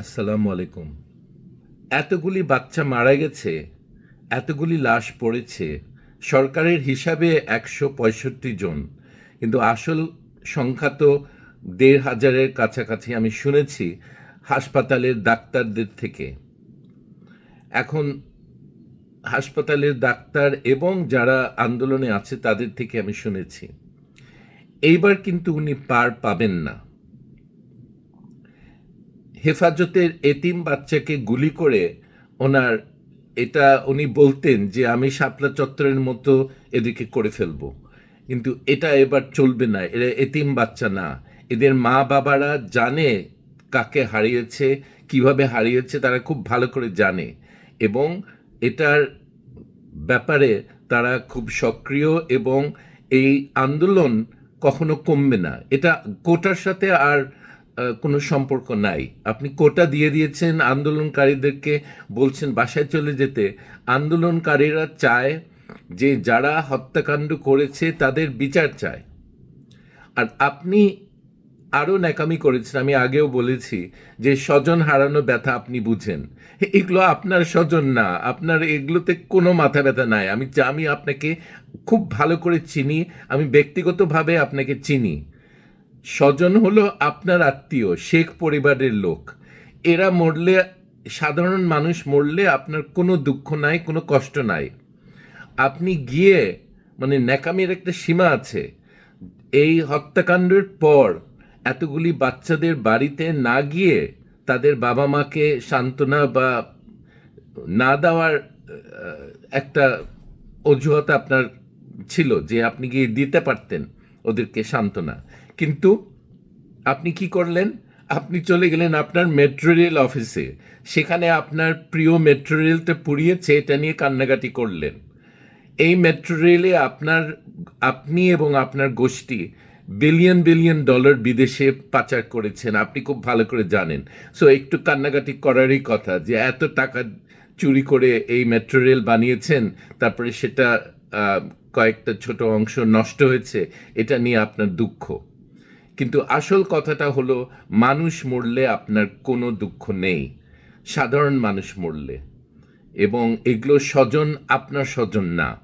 আসসালামু আলাইকুম। এতগুলি বাচ্চা মারা গেছে, এতগুলি লাশ পড়েছে, সরকারের হিসাবে একশো পঁয়ষট্টি জন। কিন্তু আসল সংখ্যা তো দেড় হাজারের কাছাকাছি আমি শুনেছি হাসপাতালের ডাক্তারদের থেকে। এখন হাসপাতালের ডাক্তার এবং যারা আন্দোলনে আছে তাদের থেকে আমি শুনেছি। এইবার কিন্তু উনি পার পাবেন না। হেফাজতের এতিম বাচ্চাকে গুলি করে ওনার, এটা উনি বলতেন যে আমি শাপলা চত্বরের মতো এদিকে করে ফেলব। কিন্তু এটা এবার চলবে না, এরা এতিম বাচ্চা না। এদের মা বাবারা জানে কাকে হারিয়েছে, কীভাবে হারিয়েছে, তারা খুব ভালো করে জানে। এবং এটার ব্যাপারে তারা খুব সক্রিয় এবং এই আন্দোলন কখনো কমবে না। এটা কোটার সাথে আর কোনো সম্পর্ক নাই। আপনি কোটা দিয়ে দিয়েছেন, আন্দোলনকারীদেরকে বলছেন বাসায় চলে যেতে। আন্দোলনকারীরা চায় যে যারা হত্যাকাণ্ড করেছে তাদের বিচার চায়। আর আপনি আরও ন্যাকামি করেছেন, আমি আগেও বলেছি যে স্বজন হারানো ব্যথা আপনি বুঝেন। এগুলো আপনার স্বজন না, আপনার এগুলোতে কোনো মাথা ব্যথা নাই। আমি আমি আপনাকে খুব ভালো করে চিনি, আমি ব্যক্তিগতভাবে আপনাকে চিনি। স্বজন হলো আপনার আত্মীয়, শেখ পরিবারের লোক। এরা মরলে, সাধারণ মানুষ মরলে আপনার কোনো দুঃখ নাই, কোনো কষ্ট নাই। আপনি গিয়ে মানে ন্যাকামির একটা সীমা আছে। এই হত্যাকাণ্ডের পর এতগুলি বাচ্চাদের বাড়িতে না গিয়ে তাদের বাবা মাকে সান্ত্বনা বা না দেওয়ার একটা অজুহাত আপনার ছিল যে আপনি গিয়ে দিতে পারতেন ওদেরকে সান্ত্বনা। কিন্তু আপনি কি করলেন? আপনি চলে গেলেন আপনার মেট্রো রেল অফিসে সেখানে আপনার প্রিয় মেট্রো রেলটা পুড়িয়েছে, এটা নিয়ে কান্নাকাটি করলেন। এই মেট্রো রেলে আপনার, আপনি এবং আপনার গোষ্ঠী বিলিয়ন বিলিয়ন ডলার বিদেশে পাচার করেছেন, আপনি খুব ভালো করে জানেন। সো একটু কান্নাকাটি করারই কথা যে, এত টাকা চুরি করে এই মেট্রো রেল বানিয়েছেন, তারপরে সেটা কয়েকটা ছোট অংশ নষ্ট হয়েছে, এটা নিয়ে আপনার দুঃখ। কিন্তু আসল কথাটা হলো, মানুষ মরলে আপনার কোনো দুঃখ নেই। সাধারণ মানুষ মরলে। এবং এগুলো স্বজন আপনার স্বজন না।